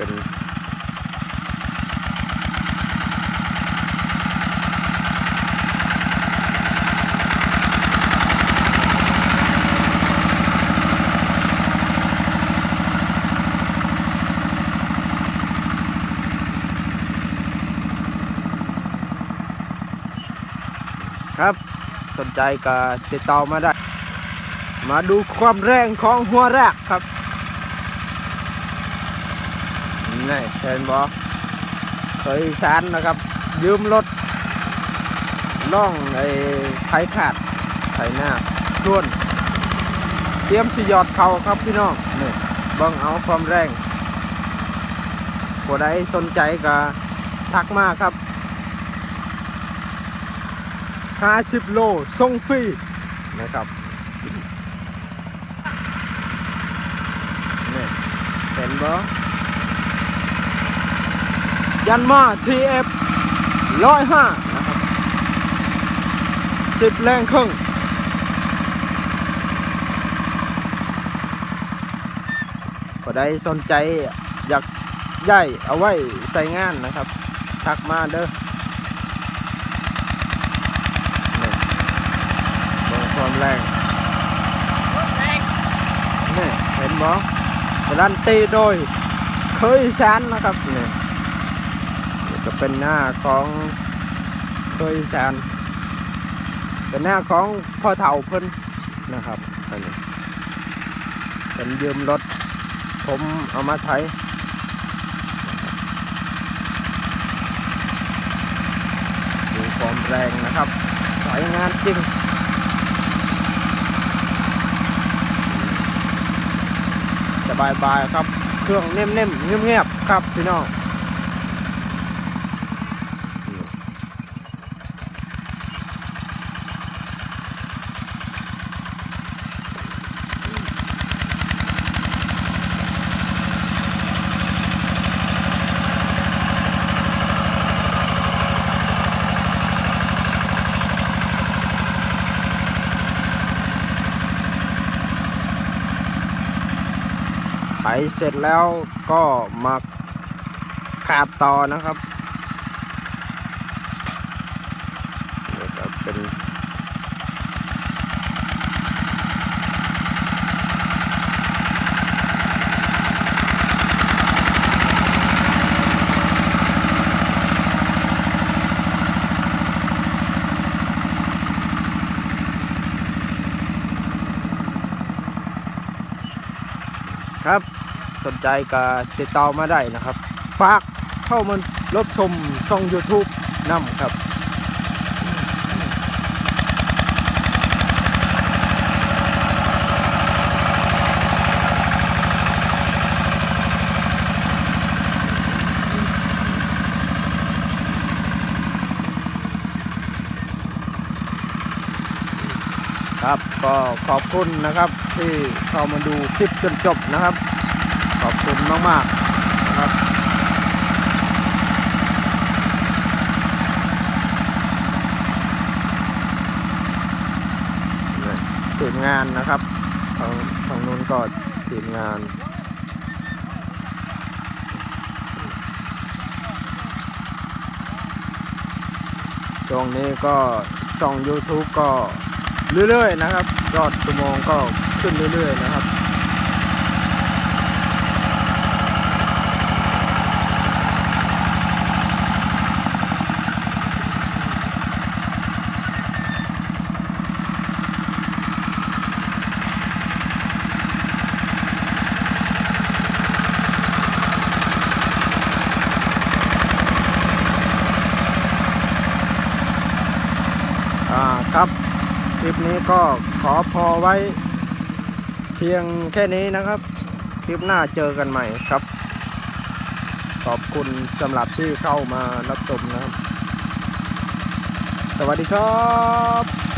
เป็นครับสนใจก็ติดต่อมาได้ มาดูความแรงของหัวแรกครับ นี่เห็นบอเคยสารนะครับ ยืมรถล่องไอ้ไถขาดไถหน้าท่วนเตรียมสิยอดเขาครับพี่น้องนี่บิ่งเอาความแรงผู้ใดสนใจก็ทักมาครับ50โลส่งฟรีนะครับนี่เห็นบ่ ยันมา TF ร้อยห้านะครับสิบแรงครึ่งก็ได้สนใจอยากย่ายเอาไว้ใส่งานนะครับ ทักมาเด้อเบิ่งความแรงนี่เห็นบ่การันตีโดยเคยสานนะครับนี่นี่ ก็เป็นหน้าของเคยสานเป็นหน้าของพ่อเฒ่าเพิ่นนะครับอันนี้เป็นยืมรถ ผมเอามาไถดูความแรงนะครับสายงานจริงสบายบายๆครับ เครื่องเนิ่มๆเงียบๆครับพี่น้อง ไปเสร็จแล้วก็มาขาดต่อนะครับนี่ก็เป็น ครับ สนใจก็ติดต่อมาได้นะครับฝากเข้ามารับชมช่อง YouTube นำครับ ครับก็ขอบคุณนะครับที่เข้ามาดูคลิปจนจบนะครับ ขอบคุณมากๆนะครับทีมงานนะครับทางทางนู้นก็ทีมงานช่วงนี้ก็ช่อง YouTube ก็ เรื่อยๆนะครับ ยอดชั่วโมงก็ขึ้นเรื่อยๆนะครับอ่าครับ คลิปนี้ก็ขอพอไว้ เพียงแค่นี้นะครับ คลิปหน้าเจอกันใหม่ครับ ขอบคุณสำหรับที่เข้ามารับชมนะครับ สวัสดีครับ